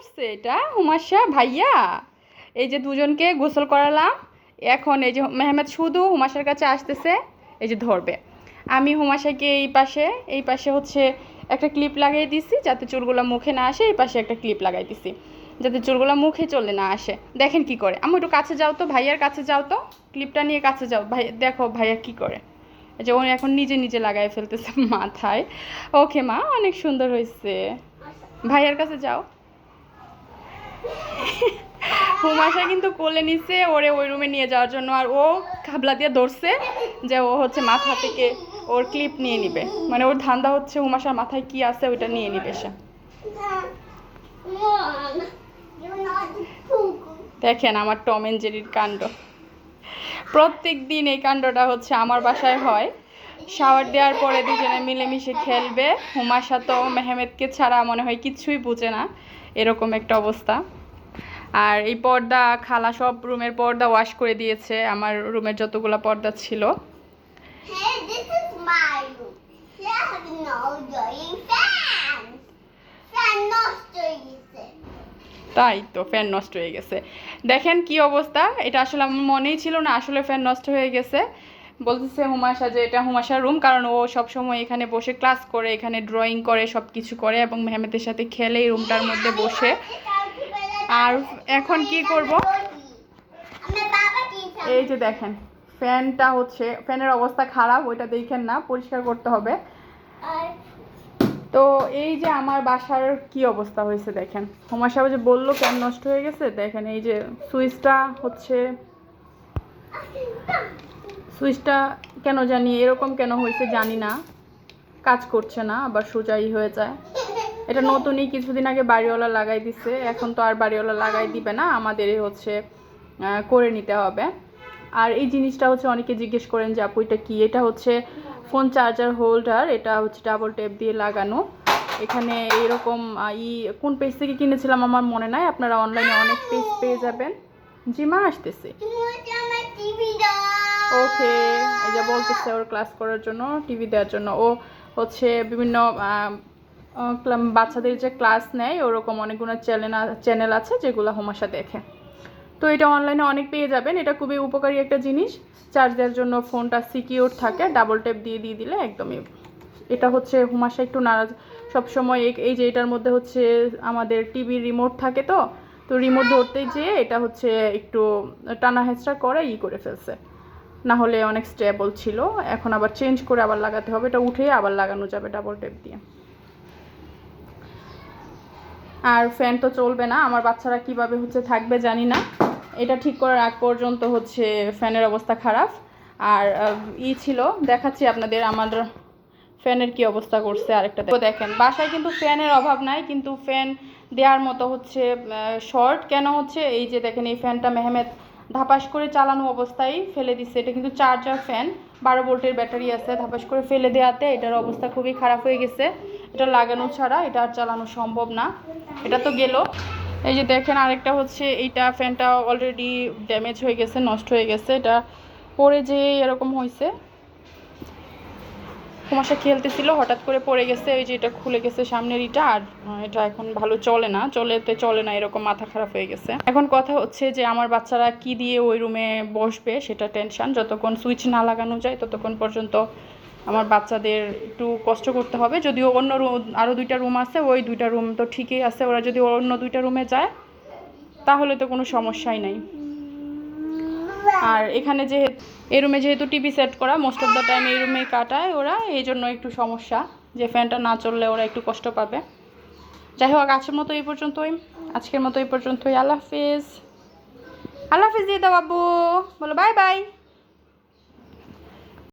করছে এটা? হুমাশা ভাইয়া? এই যে দুজনকে গোসল করালাম। এখন এই যে মেহমেদ শুধু হুমাশার কাছে আসতেছে, এই যে ধরবে। আমি হুমাশাকে এই পাশে এই পাশে হচ্ছে একটা ক্লিপ লাগিয়ে দিছি যাতে চুলগুলো মুখে না আসে, এই পাশে একটা ক্লিপ লাগাই দিছি যাতে চুলগুলো মুখে চলে না আসে। দেখেন কি করে। আমি একটু কাছে যাও তো, ভাইয়ার কাছে যাও তো। ক্লিপটা নিয়ে কাছে যাও। ভাই, দেখো ভাইয়া কি করে। এই যে ও এখন নিজে নিজে লাগাই ফেলতেছে মাথায়। ওকে মা, অনেক সুন্দর হয়েছে। ভাইয়ার কাছে যাও। হুমাশা কিন্তু কোলে নিছে, ওরে ওই রুমে নিয়ে যাওয়ার জন্য। আর ও খাবলা দিয়ে ধরছে যে ও হচ্ছে মাথা থেকে ওর ক্লিপ নিয়ে নিবে। মানে ওর ধান্দা হচ্ছে হুমাশার মাথায় কি আছে ওইটা নিয়ে নিবে সে. দেখেন আমার টম এন্ড জেরির কাণ্ড। প্রত্যেক দিন এই কাণ্ডটা হচ্ছে আমার বাসায় হয়। শাওয়ার দেওয়ার পরে দুজনে মিলেমিশে খেলবে। হুমাশা তো মেহমেদকে ছাড়া মনে হয় কিছুই বুঝে না। এরকম একটা অবস্থা। আর এই পর্দা খালা সব রুমের পর্দা ওয়াশ করে দিয়েছে। আমার রুমের যতগুলো পর্দা ছিল. তাই তো ফ্যান নষ্ট হয়ে গেছে। দেখেন কি অবস্থা। এটা আসলে আমার মনেই ছিল না আসলে ফ্যান নষ্ট হয়ে গেছে। বলতেছে হুমাশা যে এটা হুমাশার রুম কারণ ও সব সময় এখানে বসে ক্লাস করে, এখানে ড্রয়িং করে সব কিছু করে এবং মেহমেদের সাথে খেলে এই রুমটার মধ্যে বসে। আর এখন কি করব? এই যে দেখেন ফ্যানটা হচ্ছে ফ্যানের অবস্থা খারাপ, ওইটা দেখেন না, পরিষ্কার করতে হবে। তো এই যে আমার বাসার কি অবস্থা হয়েছে দেখেন। হুমার সাহেব যে বলল ফ্যান নষ্ট হয়ে গেছে, দেখেন এই যে সুইচটা হচ্ছে। সুইচটা কেন জানি, এরকম কেন হয়েছে জানি না। কাজ করছে না, আবার সোজাই হয়ে যায়। এটা নতুনই, কিছুদিন আগে বাড়িওয়ালা লাগাই দিছে, এখন তো আর বাড়িওয়ালা লাগাই দিবে না, আমাদেরই হচ্ছে করে নিতে হবে। আর এই জিনিসটা হচ্ছে অনেকে জিজ্ঞেস করেন যে আপু, এটা কী? এটা হচ্ছে ফোন চার্জার হোল্ডার, এটা হচ্ছে ডাবল টেপ দিয়ে লাগানো। এখানে এরকম ই, কোন পেজ থেকে কিনেছিলাম আমার মনে নাই, আপনারা অনলাইনে অনেক পেজ পেয়ে যাবেন। জি মা আসতেছে। ওকে, এই যে বলতেছে ওর ক্লাস করার জন্য, টিভি দেওয়ার জন্য। ও হচ্ছে বিভিন্ন বাচ্চাদের যে ক্লাস নেয়, ওরকম অনেকগুলো চ্যানেল চ্যানেল আছে যেগুলো হোমাশা দেখে। তো এটা অনলাইনে অনেক পেয়ে যাবেন। এটা খুবই উপকারী একটা জিনিস। চার্জ দেওয়ার জন্য ফোনটা সিকিউর থাকে ডাবল টেপ দিয়ে দিয়ে দিলে একদমই। এটা হচ্ছে হুমাশা একটু নারাজ। সবসময় এই যে এটার মধ্যে হচ্ছে আমাদের টিভির রিমোট থাকে তো তো রিমোট ধরতে যেয়ে এটা হচ্ছে একটু টানা হেঁচড়া করে, ই করে ফেলছে। না হলে অনেক স্টেবল ছিল। এখন আবার চেঞ্জ করে আবার লাগাতে হবে। এটা উঠে আবার লাগানো যাবে ডাবল টেপ দিয়ে। আর ফ্যান তো চলবে না। আমার বাচ্চারা কীভাবে হচ্ছে থাকবে জানি না। এটা ঠিক করার আগ পর্যন্ত হচ্ছে ফ্যানের অবস্থা খারাপ। আর ই ছিল, দেখাচ্ছি আপনাদের আমার ফ্যানের কি অবস্থা করছে আরেকটা দেখো দেখেন, বাসায় কিন্তু ফ্যানের অভাব নাই, কিন্তু ফ্যান দেওয়ার মতো হচ্ছে শর্ট কেন হচ্ছে? এই যে দেখেন, এই ফ্যানটা মেহমেদ ধাপাস করে চালানো অবস্থায় ফেলে দিচ্ছে এটা কিন্তু চার্জার ফ্যান বারো ভোল্টের ব্যাটারি আছে, ধাপাস করে ফেলে দেওয়াতে এটার অবস্থা খুবই খারাপ হয়ে গেছে। এটা লাগানো ছাড়া এটা আর চালানো সম্ভব না। এটা তো গেল। এই যে দেখেন আরেকটা হচ্ছে, এইটা ফ্যানটা অলরেডি ড্যামেজ হয়ে গেছে, নষ্ট হয়ে গেছে। এটা পরে যে এরকম হয়েছে কুমাশা খেলতেছিল, হঠাৎ করে পড়ে গেছে ওই যে এটা খুলে গেছে সামনের ইটা, আর এটা এখন ভালো চলে না, চলেতে চলে না, এরকম মাথা খারাপ হয়ে গেছে। এখন কথা হচ্ছে যে আমার বাচ্চারা কি দিয়ে ওই রুমে বসবে, সেটা টেনশন, যতক্ষণ সুইচ না লাগানো যায়, ততক্ষণ পর্যন্ত আমার বাচ্চাদের একটু কষ্ট করতে হবে। যদিও অন্য রুম আরও দুইটা রুম আছে, ওই দুইটা রুম তো ঠিকই আছে, ওরা যদি অন্য দুইটা রুমে যায়, তাহলে তো কোনো সমস্যাই নাই। আর এখানে যে এই রুমে যেহেতু টিভি সেট করা মোস্ট অফ দ্য টাইম এই রুমে কাটায় ওরা, এই জন্য একটু সমস্যা যে ফ্যানটা না চললে ওরা একটু কষ্ট পাবে। যাই হোক, আজকের মতো এই পর্যন্তই। আজকের মতো এই পর্যন্তই। আল্লাহ হাফিজ। আল্লাহ হাফিজ দিয়ে দাও বাবু বলো, বাই বাই।